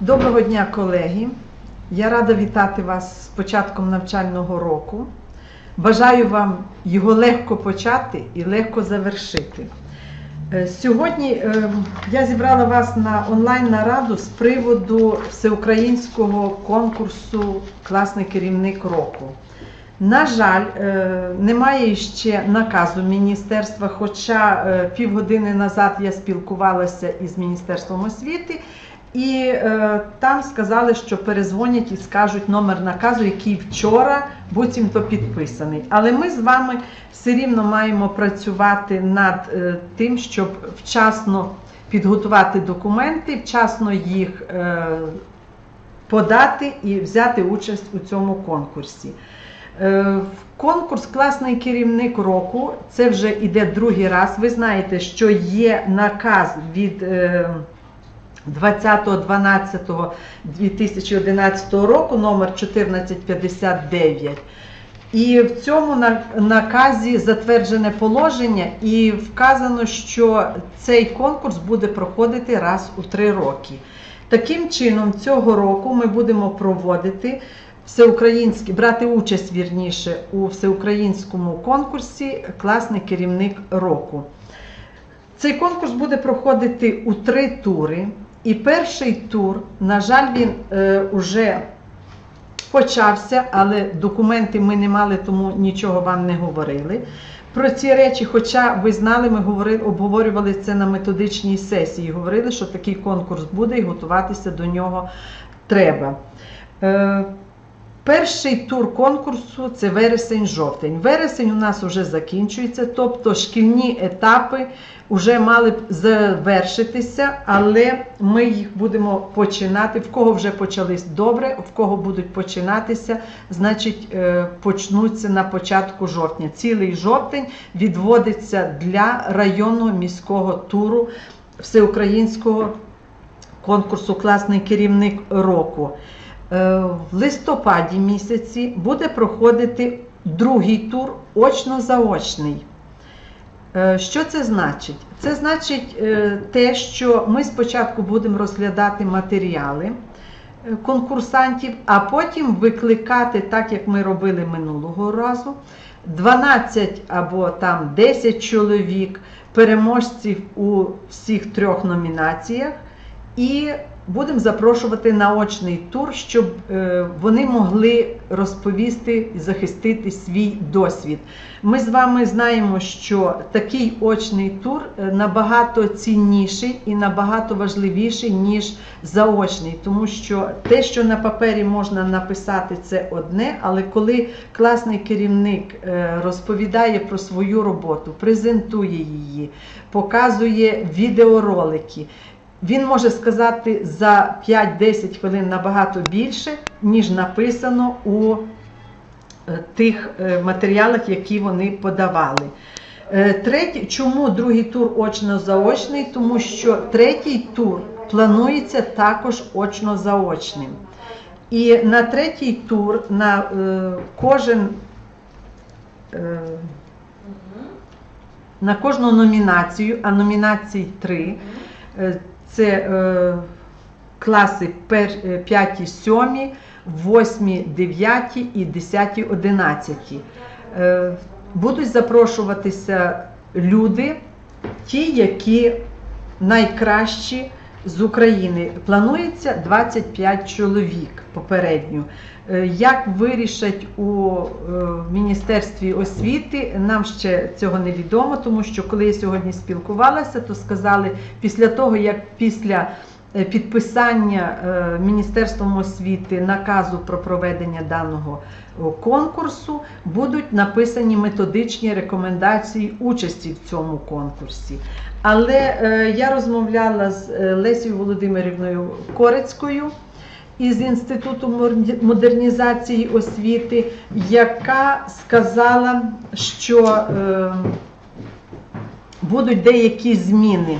Доброго дня, колеги! Я рада вітати вас з початком навчального року. Бажаю вам його легко почати і легко завершити. Е, Сьогодні е, я зібрала вас на онлайн-нараду з приводу всеукраїнського конкурсу Класний керівник року. На жаль, е, немає ще наказу міністерства, хоча е, півгодини назад я спілкувалася із Міністерством освіти, і е, там сказали, що перезвонять і скажуть номер наказу, який вчора буцімто підписаний. Але ми з вами все рівно маємо працювати над е, тим, щоб вчасно підготувати документи, вчасно їх е, подати і взяти участь у цьому конкурсі. Е, Конкурс Класний керівник року це вже іде другий раз. Ви знаєте, що є наказ від е, 20.12.2011 року номер 1459. І в цьому наказі затверджене положення, і вказано, що цей конкурс буде проходити раз у три роки. Таким чином, цього року ми будемо проводити всеукраїнський, брати участь вірніше у всеукраїнському конкурсі Класний керівник року. Цей конкурс буде проходити у три тури. І перший тур, на жаль, він е, почався, але документи ми не мали, тому нічого вам не говорили. Про ці речі, хоча ви знали, ми говорили, обговорювали це на методичній сесії. Говорили, що такий конкурс буде і готуватися до нього треба. Е, Перший тур конкурсу це вересень-жовтень. Вересень у нас вже закінчується, тобто шкільні етапи вже мали б завершитися, але ми їх будемо починати. В кого вже почались добре, в кого будуть починатися, значить е, почнуться на початку жовтня. Цілий жовтень відводиться для районного міського туру всеукраїнського конкурсу Класний керівник року. Е, В листопаді місяці буде проходити другий тур очно-заочний. Е, Що це значить? Це значить е, те, що ми спочатку будемо розглядати матеріали конкурсантів, а потім викликати, так як ми робили минулого разу, 12 або там 10 чоловік, переможців у всіх трьох номінаціях. І будемо запрошувати на очний тур, щоб е, вони могли розповісти і захистити свій досвід. Ми з вами знаємо, що такий очний тур е, набагато цінніший і набагато важливіший, ніж заочний, тому що те, що на папері можна написати, це одне, але коли класний керівник е, розповідає про свою роботу, презентує її, показує відеоролики. Він може сказати за 5-10 хвилин набагато більше, ніж написано у е, тих е, матеріалах, які вони подавали. Е, Третій, чому другий тур очно-заочний? Тому що третій тур планується також очно-заочним. І на третій тур на е, кожен е, на кожну номінацію, а номінацій три. Е, Це е, класи 5, 7, 8, 9 і 10, 11. Е, Будуть запрошуватися люди, ті, які найкращі з України. Планується 25 чоловік попередньо. Е, Як вирішать у е, Міністерстві освіти, нам ще цього не відомо, тому що коли я сьогодні спілкувалася, то сказали, після того, як після е, підписання Міністерством освіти наказу про проведення даного конкурсу будуть написані методичні рекомендації участі в цьому конкурсі. Але е, я розмовляла з е, Лесією Володимирівною Корецькою із Інституту модернізації освіти, яка сказала, що е, будуть деякі зміни.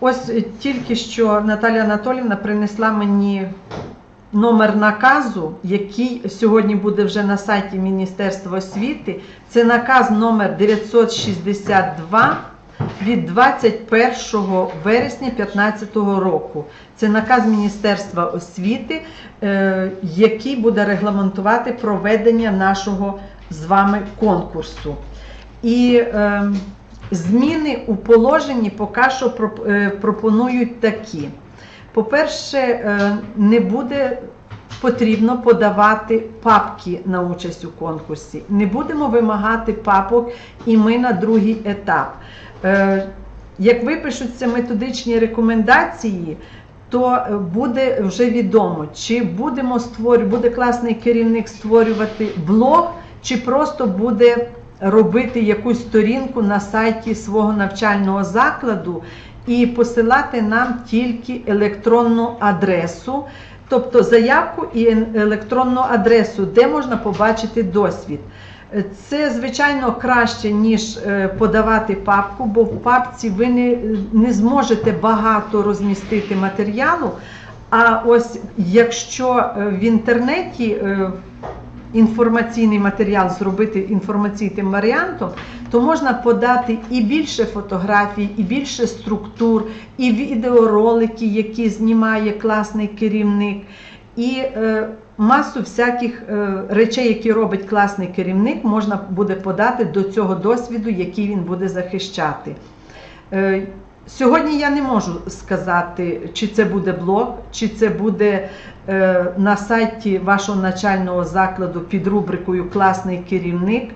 Ось тільки що Наталя Анатолівна принесла мені номер наказу, який сьогодні буде вже на сайті Міністерства освіти. Це наказ номер 962 від 21 вересня 2015 року. Це наказ Міністерства освіти, е, який буде регламентувати проведення нашого з вами конкурсу. І е, зміни у положенні поки що е, пропонують такі. По-перше, не буде потрібно подавати папки на участь у конкурсі. Не будемо вимагати папок і ми на другий етап. Е, Як випишуться методичні рекомендації, то е, буде вже відомо, чи будемо створювати, буде класний керівник створювати блог, чи просто буде робити якусь сторінку на сайті свого навчального закладу і посилати нам тільки електронну адресу, тобто заявку і електронну адресу, де можна побачити досвід. Це, звичайно, краще, ніж е, подавати папку, бо в папці ви не, не зможете багато розмістити матеріалу. А ось якщо е, в інтернеті е, інформаційний матеріал зробити інформаційним варіантом, то можна подати і більше фотографій, і більше структур, і відеоролики, які знімає класний керівник, і масу всяких е, речей, які робить класний керівник, можна буде подати до цього досвіду, який він буде захищати. Е, Сьогодні я не можу сказати, чи це буде блог, чи це буде е, на сайті вашого начального закладу під рубрикою Класний керівник.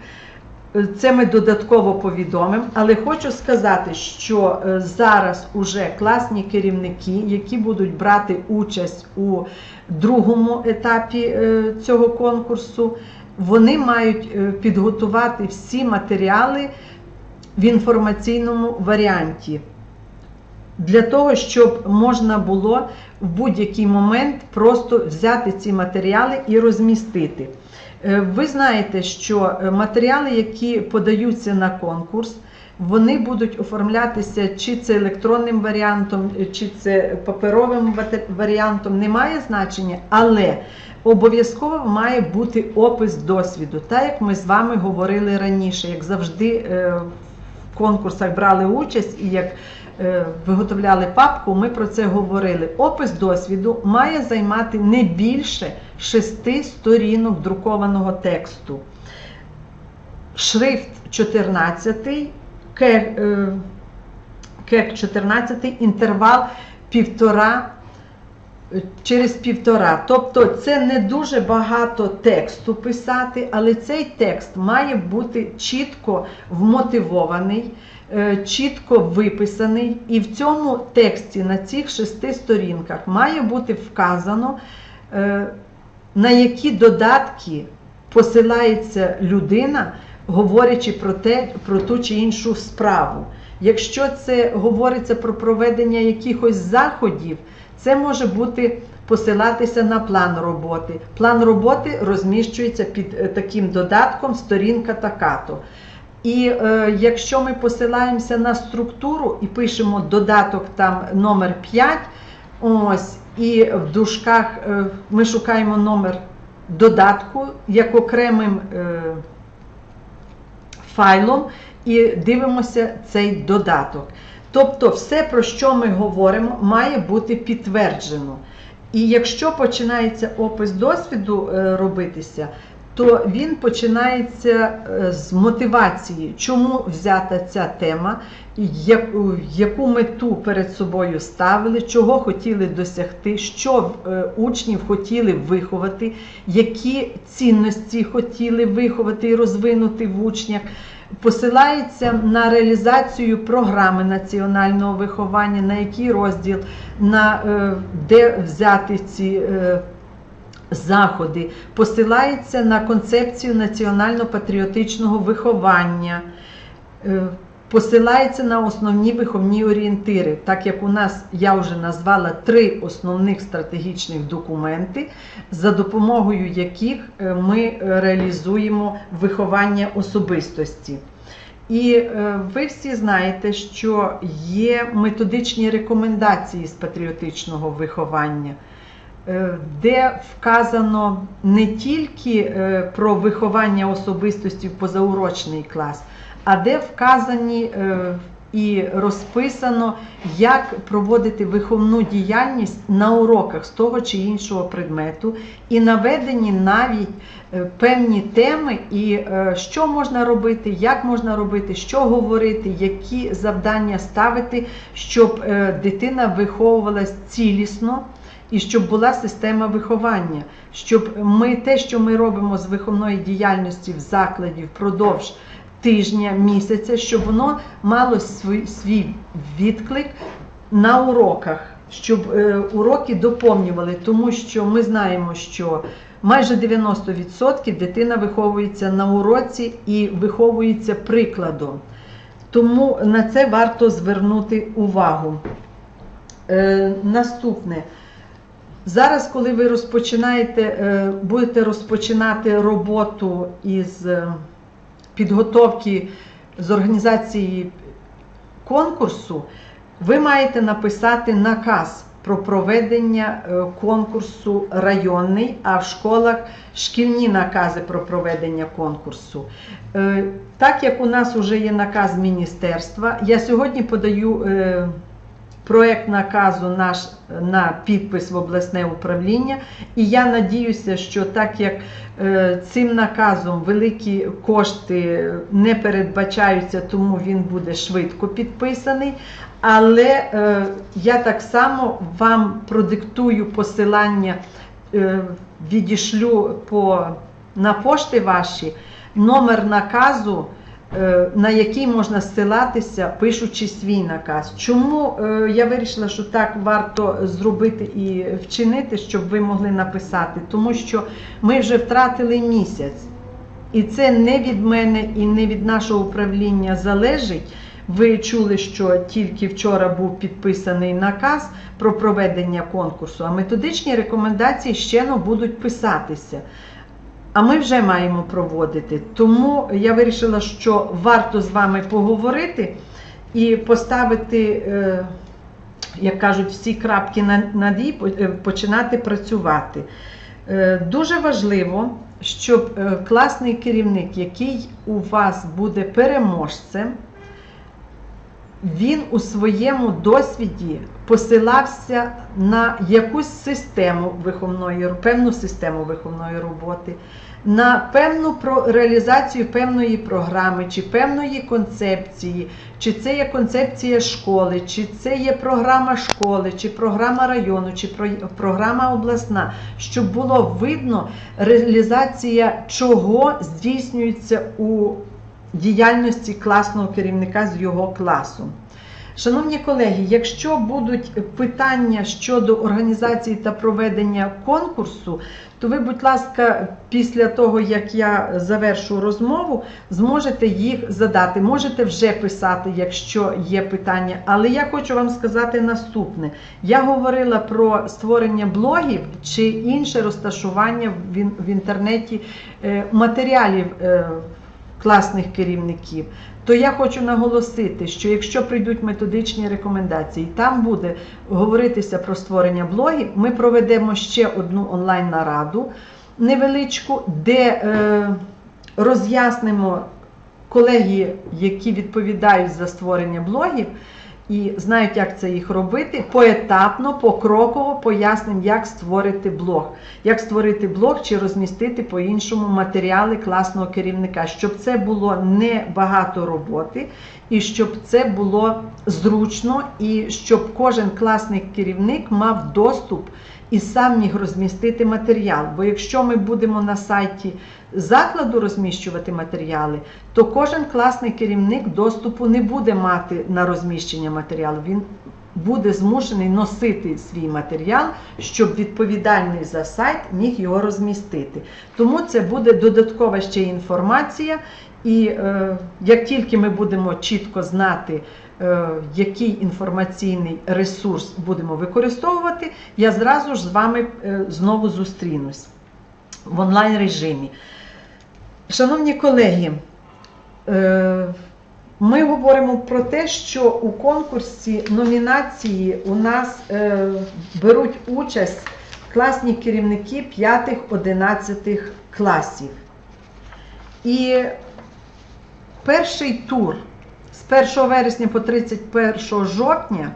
Це ми додатково повідомимо, але хочу сказати, що е, зараз уже класні керівники, які будуть брати участь у другому етапі е, цього конкурсу, вони мають е, підготувати всі матеріали в інформаційному варіанті для того, щоб можна було в будь-який момент просто взяти ці матеріали і розмістити. Е, Ви знаєте, що е, матеріали, які подаються на конкурс, вони будуть оформлятися чи це електронним варіантом, е, чи це паперовим варіантом, не має значення, але обов'язково має бути опис досвіду, так як ми з вами говорили раніше, як завжди в конкурсах брали участь і як виготовляли папку, ми про це говорили. Опис досвіду має займати не більше шести сторінок друкованого тексту. Шрифт 14, кек, е, 14, інтервал півтора е, через півтора. Тобто це не дуже багато тексту писати, але цей текст має бути чітко вмотивований, е, чітко виписаний. І в цьому тексті на цих шести сторінках має бути вказано, е, на які додатки посилається людина, говорячи про те, про ту чи іншу справу. Якщо це говориться про проведення якихось заходів, це може бути посилатися на план роботи. План роботи розміщується під е, таким додатком сторінка така-то. І е, якщо ми посилаємося на структуру і пишемо додаток там номер 5, ось, і в дужках е, ми шукаємо номер додатку як окремим е, файлом і дивимося цей додаток. Тобто, все, про що ми говоримо, має бути підтверджено. І якщо починається опис досвіду е, робитися, то він починається е, з мотивації, чому взята ця тема, яку, мету перед собою ставили, чого хотіли досягти, що е, учнів хотіли виховати, які цінності хотіли виховати і розвинути в учнях. Посилається на реалізацію програми національного виховання, на який розділ, на е, де взяти ці заходи, посилається на концепцію національно-патріотичного виховання, е, посилається на основні виховні орієнтири, так як у нас я вже назвала три основних стратегічних документи, за допомогою яких е, ми реалізуємо виховання особистості. І е, ви всі знаєте, що є методичні рекомендації з патріотичного виховання, де вказано не тільки е, про виховання особистості в позаурочний клас, а де вказані е, і розписано, як проводити виховну діяльність на уроках з того чи іншого предмету, і наведені навіть е, певні теми, і е, що можна робити, як можна робити, що говорити, які завдання ставити, щоб е, дитина виховувалась цілісно. І щоб була система виховання, щоб ми те, що ми робимо з виховної діяльності в закладі впродовж тижня, місяця, щоб воно мало свій, свій відклик на уроках, щоб е, уроки доповнювали, тому що ми знаємо, що майже 90% дитина виховується на уроці і виховується прикладом. Тому на це варто звернути увагу. Е, наступне. Зараз, коли ви розпочинаєте, е, будете розпочинати роботу із е, підготовки з організації конкурсу, ви маєте написати наказ про проведення е, конкурсу районний, а в школах шкільні накази про проведення конкурсу. Так як у нас вже є наказ міністерства, я сьогодні подаю. Проект наказу наш на підпис в обласне управління, і я надіюся, що так як е, цим наказом великі кошти не передбачаються, тому він буде швидко підписаний. Але е, я так само вам продиктую посилання, е, відішлю по, на пошти ваші номер наказу. Е, на який можна ссилатися, пишучи свій наказ. Чому е, я вирішила, що так варто зробити і вчинити, щоб ви могли написати? Тому що ми вже втратили місяць, і це не від мене і не від нашого управління залежить. Ви чули, що тільки вчора був підписаний наказ про проведення конкурсу, а методичні рекомендації ще будуть писатися. А ми вже маємо проводити. Тому я вирішила, що варто з вами поговорити і поставити, е, як кажуть, всі крапки над «і», е, починати працювати. Е, дуже важливо, щоб класний керівник, який у вас буде переможцем, він у своєму досвіді посилався на якусь систему виховної, певну систему виховної роботи, на певну реалізацію певної програми, чи певної концепції, чи це є концепція школи, чи це є програма школи, чи програма району, чи програма обласна, щоб було видно реалізація чого здійснюється у діяльності класного керівника з його класу. Шановні колеги, якщо будуть питання щодо організації та проведення конкурсу, то ви, будь ласка, після того, як я завершу розмову, зможете їх задати. Можете вже писати, якщо є питання. Але я хочу вам сказати наступне: я говорила про створення блогів чи інше розташування в інтернеті е, матеріалів. Класних керівників, то я хочу наголосити, що якщо прийдуть методичні рекомендації, там буде говоритися про створення блогів, ми проведемо ще одну онлайн-нараду невеличку, де е, роз'яснимо колеги, які відповідають за створення блогів і знають, як це їх робити, поетапно, покроково пояснимо, як створити блог, як створити блог чи розмістити по-іншому матеріали класного керівника, щоб це було не багато роботи, і щоб це було зручно, і щоб кожен класний керівник мав доступ і сам міг розмістити матеріал. Бо якщо ми будемо на сайті закладу розміщувати матеріали, то кожен класний керівник доступу не буде мати на розміщення матеріалу. Він буде змушений носити свій матеріал, щоб відповідальний за сайт міг його розмістити. Тому це буде додаткова ще інформація, і е, як тільки ми будемо чітко знати, який інформаційний ресурс будемо використовувати, я зразу ж з вами е, знову зустрінусь в онлайн режимі. Шановні колеги, е, ми говоримо про те, що у конкурсі номінації у нас е, беруть участь класні керівники 5-11 класів. І перший тур з з 1 вересня по 31 жовтня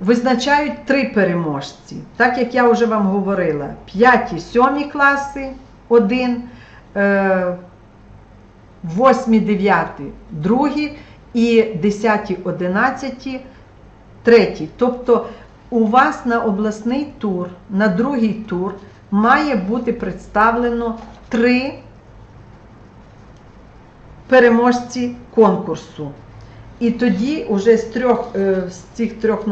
визначають три переможці. Так як я вже вам говорила, 5 7 класи один, 8 9 другі і 10 11 третій. Тобто у вас на обласний тур, на другий тур має бути представлено три переможці конкурсу. І тоді уже з трьох е, з цих трьох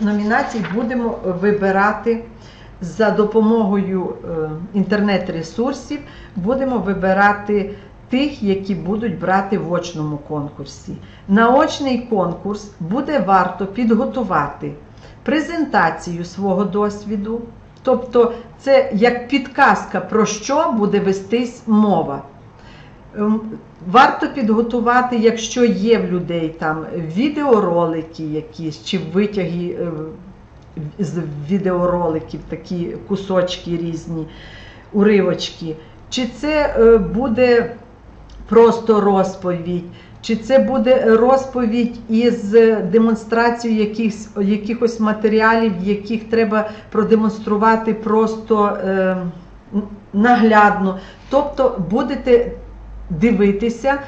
номінацій будемо вибирати за допомогою е, інтернет-ресурсів, будемо вибирати тих, які будуть брати в очному конкурсі. На очний конкурс буде варто підготувати презентацію свого досвіду, тобто це як підказка, про що буде вестись мова. Ем, Варто підготувати, якщо є в людей там відеоролики якісь, чи витяги е, з відеороликів, такі кусочки різні, уривочки. Чи це е, буде просто розповідь, чи це буде розповідь із демонстрацією якихось, якихось матеріалів, яких треба продемонструвати просто е, наглядно. Тобто будете дивитися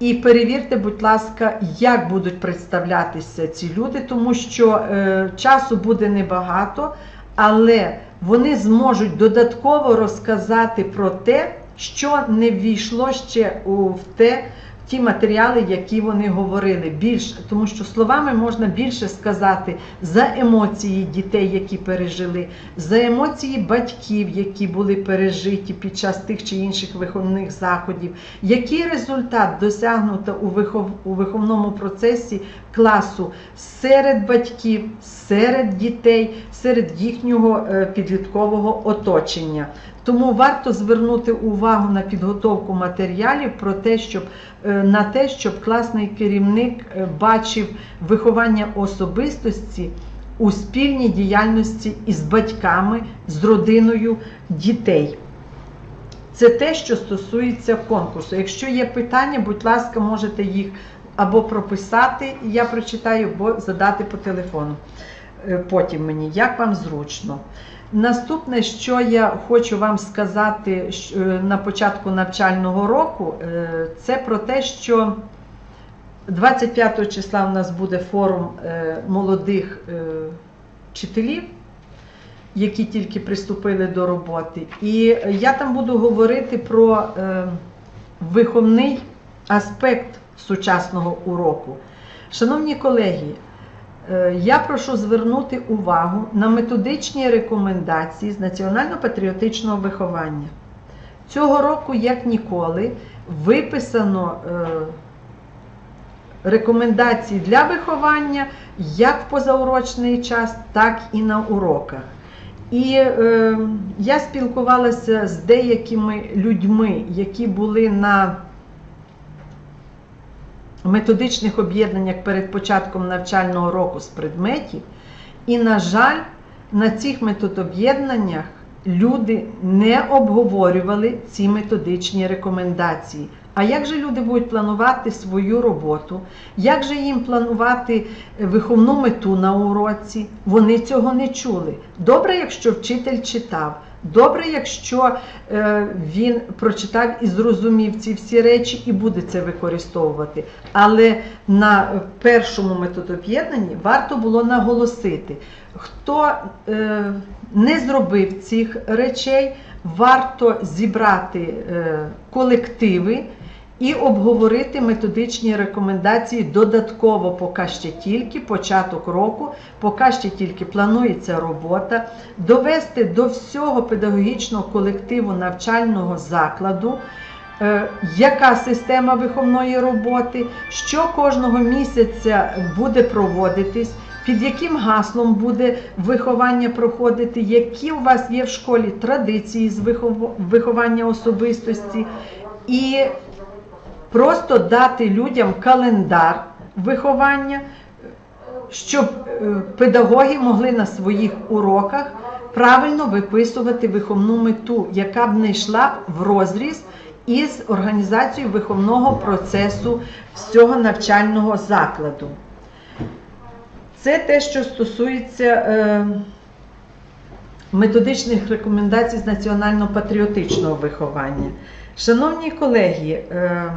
і перевірте, будь ласка, як будуть представлятися ці люди, тому що е, часу буде небагато, але вони зможуть додатково розказати про те, що не ввійшло ще у в те. Ті матеріали, які вони говорили, більш тому, що словами можна більше сказати за емоції дітей, які пережили, за емоції батьків, які були пережиті під час тих чи інших виховних заходів, який результат досягнуто у вихов, у виховному процесі класу серед батьків, серед дітей, серед їхнього е, підліткового оточення. Тому варто звернути увагу на підготовку матеріалів про те, щоб е, на те, щоб класний керівник е, бачив виховання особистості у спільній діяльності із батьками, з родиною дітей. Це те, що стосується конкурсу. Якщо є питання, будь ласка, можете їх або прописати, я прочитаю, або задати по телефону. Е, Потім мені, як вам зручно. Наступне, що я хочу вам сказати е, на початку навчального року, е, це про те, що 25 числа у нас буде форум е, молодих вчителів, які тільки приступили до роботи. І я там буду говорити про виховний аспект сучасного уроку. Шановні колеги, Я прошу звернути увагу на методичні рекомендації з національно-патріотичного виховання. Цього року, як ніколи, виписано е, рекомендації для виховання як в позаурочний час, так і на уроках. І е, я спілкувалася з деякими людьми, які були на методичних об'єднаннях перед початком навчального року з предметів. І, на жаль, на цих методоб'єднаннях люди не обговорювали ці методичні рекомендації. А як же люди будуть планувати свою роботу? Як же їм планувати виховну мету на уроці? Вони цього не чули. Добре, якщо вчитель читав. Добре, якщо е, він прочитав і зрозумів ці всі речі і буде це використовувати. Але на першому методоп'єднанні варто було наголосити, хто е, не зробив цих речей, варто зібрати е, колективи і обговорити методичні рекомендації додатково, поки ще тільки початок року, поки ще тільки планується робота, довести до всього педагогічного колективу навчального закладу. е, Яка система виховної роботи, що кожного місяця буде проводитись, під яким гаслом буде виховання проходити, які у вас є в школі традиції з вихов- виховання особистості, і просто дати людям календар виховання, щоб е, педагоги могли на своїх уроках правильно виписувати виховну мету, яка б не йшла в розріз із організацією виховного процесу всього навчального закладу. Це те, що стосується е, методичних рекомендацій з національно-патріотичного виховання. Шановні колеги, е,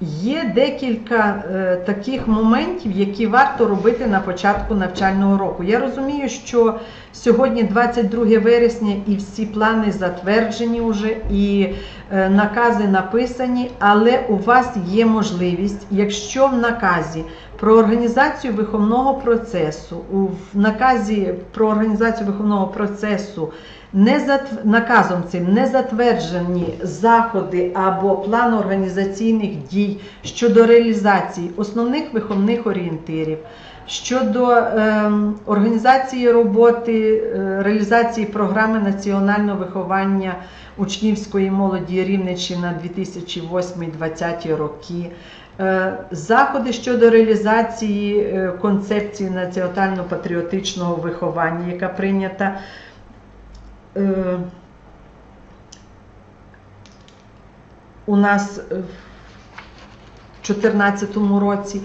є декілька е, таких моментів, які варто робити на початку навчального року. Я розумію, що сьогодні 22 вересня і всі плани затверджені вже, і е, накази написані, але у вас є можливість, якщо в наказі про організацію виховного процесу, у в наказі про організацію виховного процесу не затв... наказом цим не затверджені заходи або план організаційних дій щодо реалізації основних виховних орієнтирів, щодо е, організації роботи, е, реалізації програми національного виховання учнівської молоді Рівненщина 2008-2020 роки. Е, Заходи щодо реалізації е, концепції національно-патріотичного виховання, яка прийнята у нас е, в 2014 році.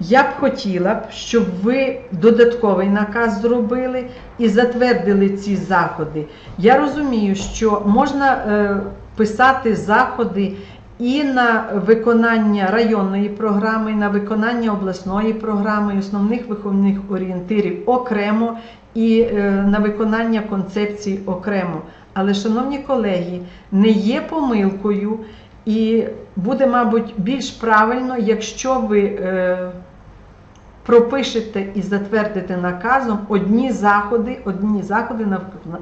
Я б хотіла б, щоб ви додатковий наказ зробили і затвердили ці заходи. Я розумію, що можна е, писати заходи і на виконання районної програми, на виконання обласної програми, основних виховних орієнтирів окремо, і е, на виконання концепцій окремо. Але, шановні колеги, не є помилкою, і буде, мабуть, більш правильно, якщо ви. Е, пропишете і затвердите наказом одні заходи, одні заходи на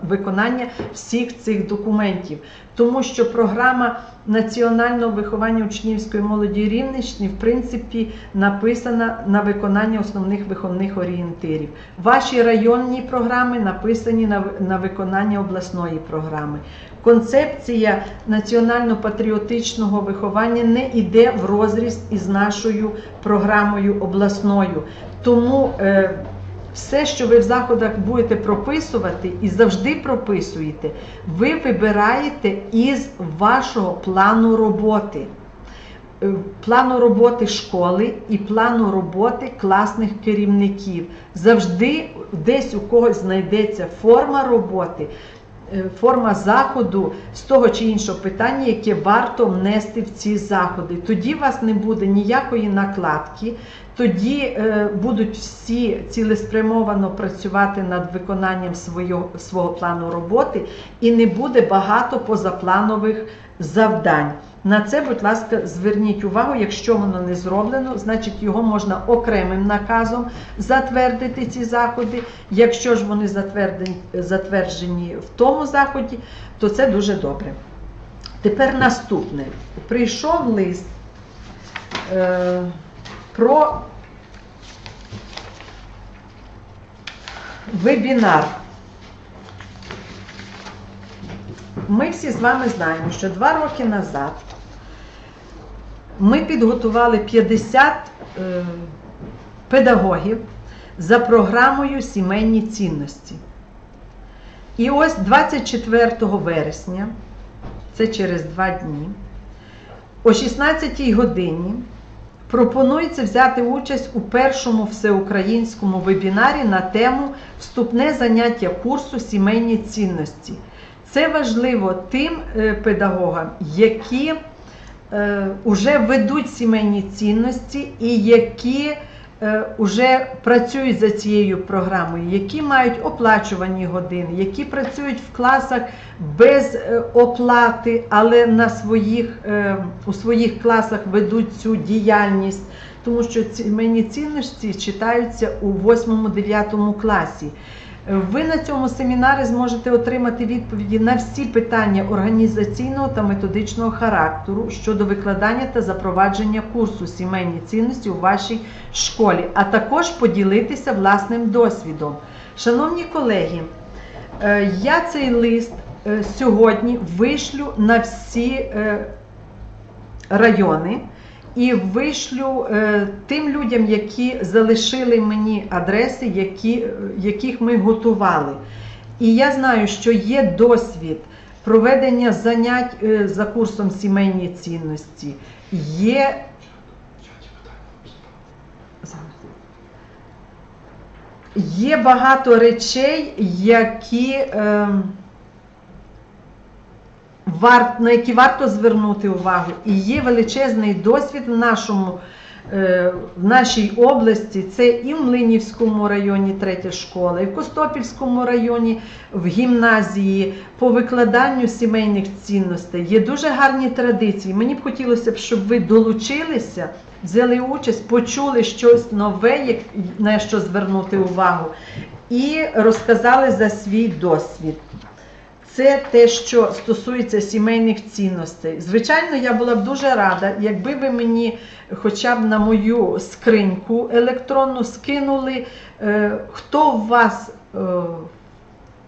виконання всіх цих документів, тому що програма національного виховання учнівської молоді Рівненщини, в принципі, написана на виконання основних виховних орієнтирів. Ваші районні програми написані на, на виконання обласної програми. Концепція національно-патріотичного виховання не йде в розріз із нашою програмою обласною. Тому е, все, що ви в заходах будете прописувати і завжди прописуєте, ви вибираєте із вашого плану роботи. Е, Плану роботи школи і плану роботи класних керівників. Завжди десь у когось знайдеться форма роботи, форма заходу з того чи іншого питання, яке варто внести в ці заходи. Тоді у вас не буде ніякої накладки, тоді е, будуть всі цілеспрямовано працювати над виконанням свого, свого плану роботи і не буде багато позапланових завдань. На це, будь ласка, зверніть увагу, якщо воно не зроблено, значить його можна окремим наказом затвердити ці заходи. Якщо ж вони затверджені, в тому заході, то це дуже добре. Тепер наступне. Прийшов лист е, про вебінар. Ми всі з вами знаємо, що два роки назад ми підготували 50 е, педагогів за програмою Сімейні цінності. І ось 24 вересня, це через два дні, о 16 годині пропонується взяти участь у першому всеукраїнському вебінарі на тему Вступне заняття курсу Сімейні цінності. Це важливо тим е, педагогам, які вже е, ведуть сімейні цінності і які вже е, працюють за цією програмою, які мають оплачувані години, які працюють в класах без оплати, але на своїх, у своїх класах ведуть цю діяльність, тому що сімейні цінності читаються у 8-9 класі. Ви на цьому семінарі зможете отримати відповіді на всі питання організаційного та методичного характеру щодо викладання та запровадження курсу сімейні цінності у вашій школі, а також поділитися власним досвідом. Шановні колеги, е, я цей лист е, сьогодні вишлю на всі е, райони. І вишлю е, тим людям, які залишили мені адреси, які, яких ми готували. І я знаю, що є досвід проведення занять е, за курсом сімейні цінності. Є Є багато речей, які, вар, на які варто звернути увагу. І є величезний досвід в нашому. е, В нашій області це і в Млинівському районі третя школа, і в Костопільському районі в гімназії по викладанню сімейних цінностей. Є дуже гарні традиції. Мені б хотілося б, щоб ви долучилися, взяли участь, почули щось нове, на що звернути увагу, і розказали за свій досвід. Це те, що стосується сімейних цінностей. Звичайно, я була б дуже рада, якби ви мені хоча б на мою скриньку електронну скинули, е, хто у вас е,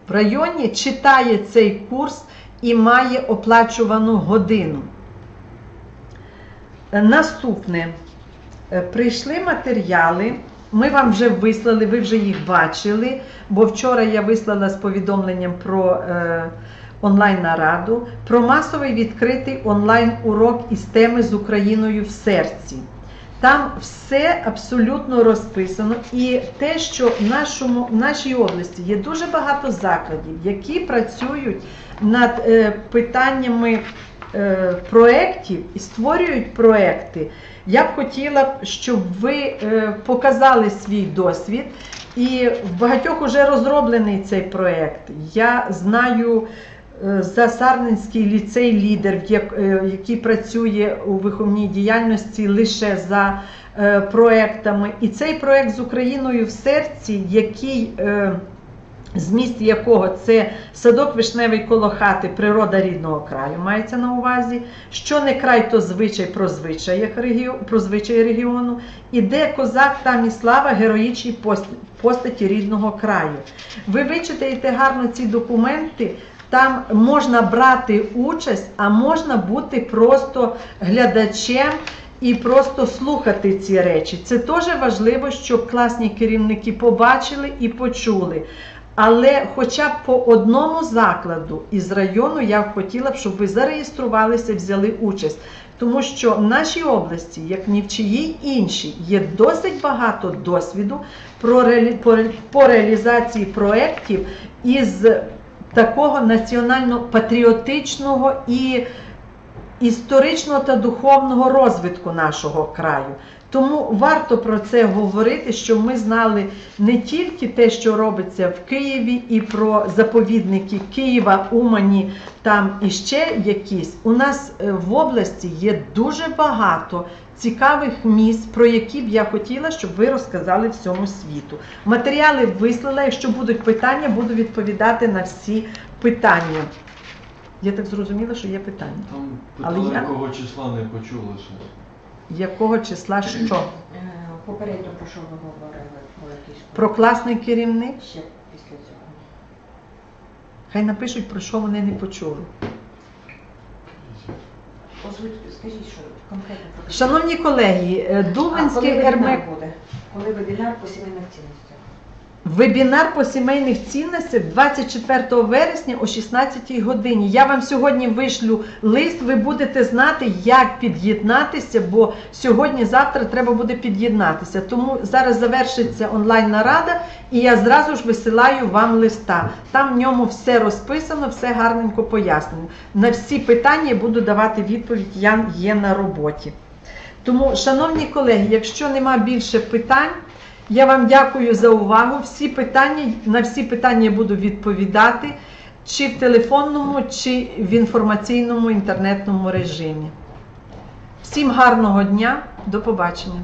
в районі читає цей курс і має оплачувану годину. Е, Наступне. Прийшли матеріали. Ми вам вже вислали, ви вже їх бачили, бо вчора я вислала з повідомленням про е, онлайн-нараду, про масовий відкритий онлайн-урок із теми з Україною в серці. Там все абсолютно розписано, і те, що в, нашому, в нашій області є дуже багато закладів, які працюють над е, питаннями е, проєктів і створюють проекти. Я б хотіла, щоб ви е, показали свій досвід. І в багатьох уже розроблений цей проєкт. Я знаю е, за ліцей лідер, е, який працює у виховній діяльності лише за проектами. І цей проект з Україною в серці, який зміст якого це садок вишневий коло хати, природа рідного краю, мається на увазі. Що не край, то звичай про звичаях про звичаї регіону. І де козак, там і слава героїчній постаті рідного краю. Ви вичитаєте гарно ці документи. Там можна брати участь, а можна бути просто глядачем і просто слухати ці речі. Це теж важливо, щоб класні керівники побачили і почули. Але хоча б по одному закладу із району я б хотіла б, щоб ви зареєструвалися, взяли участь. Тому що в нашій області, як ні в чиїй іншій, є досить багато досвіду про реалі... по реалізації проєктів із такого національно-патріотичного і історичного та духовного розвитку нашого краю. Тому варто про це говорити, щоб ми знали не тільки те, що робиться в Києві, і про заповідники Києва, Умані, там іще якісь. У нас е, в області є дуже багато цікавих місць, про які б я хотіла, щоб ви розказали всьому світу. Матеріали вислала. Якщо будуть питання, буду відповідати на всі питання. Я так зрозуміла, що є питання. Там Але я- якого числа не почули ще. Якого числа що? Е, Попередньо про що ви говорили про якийсь Про класний керівник? ще після цього. Хай напишуть, про що вони не почули. Скажіть, що конкретно Шановні колеги, е, Дубинський буде? Коли вебінар по сімейних цінностях? Вебінар по сімейних цінностях 24 вересня о 16 годині. Я вам сьогодні вишлю лист, ви будете знати, як під'єднатися, бо сьогодні-завтра треба буде під'єднатися. Тому зараз завершиться онлайн-нарада, і я зразу ж висилаю вам листа. Там в ньому все розписано, все гарненько пояснено. На всі питання я буду давати відповідь, я є на роботі. Тому, шановні колеги, якщо нема більше питань, я вам дякую за увагу. Всі питання, на всі питання буду відповідати чи в телефонному, чи в інформаційному інтернетному режимі. Всім гарного дня, до побачення.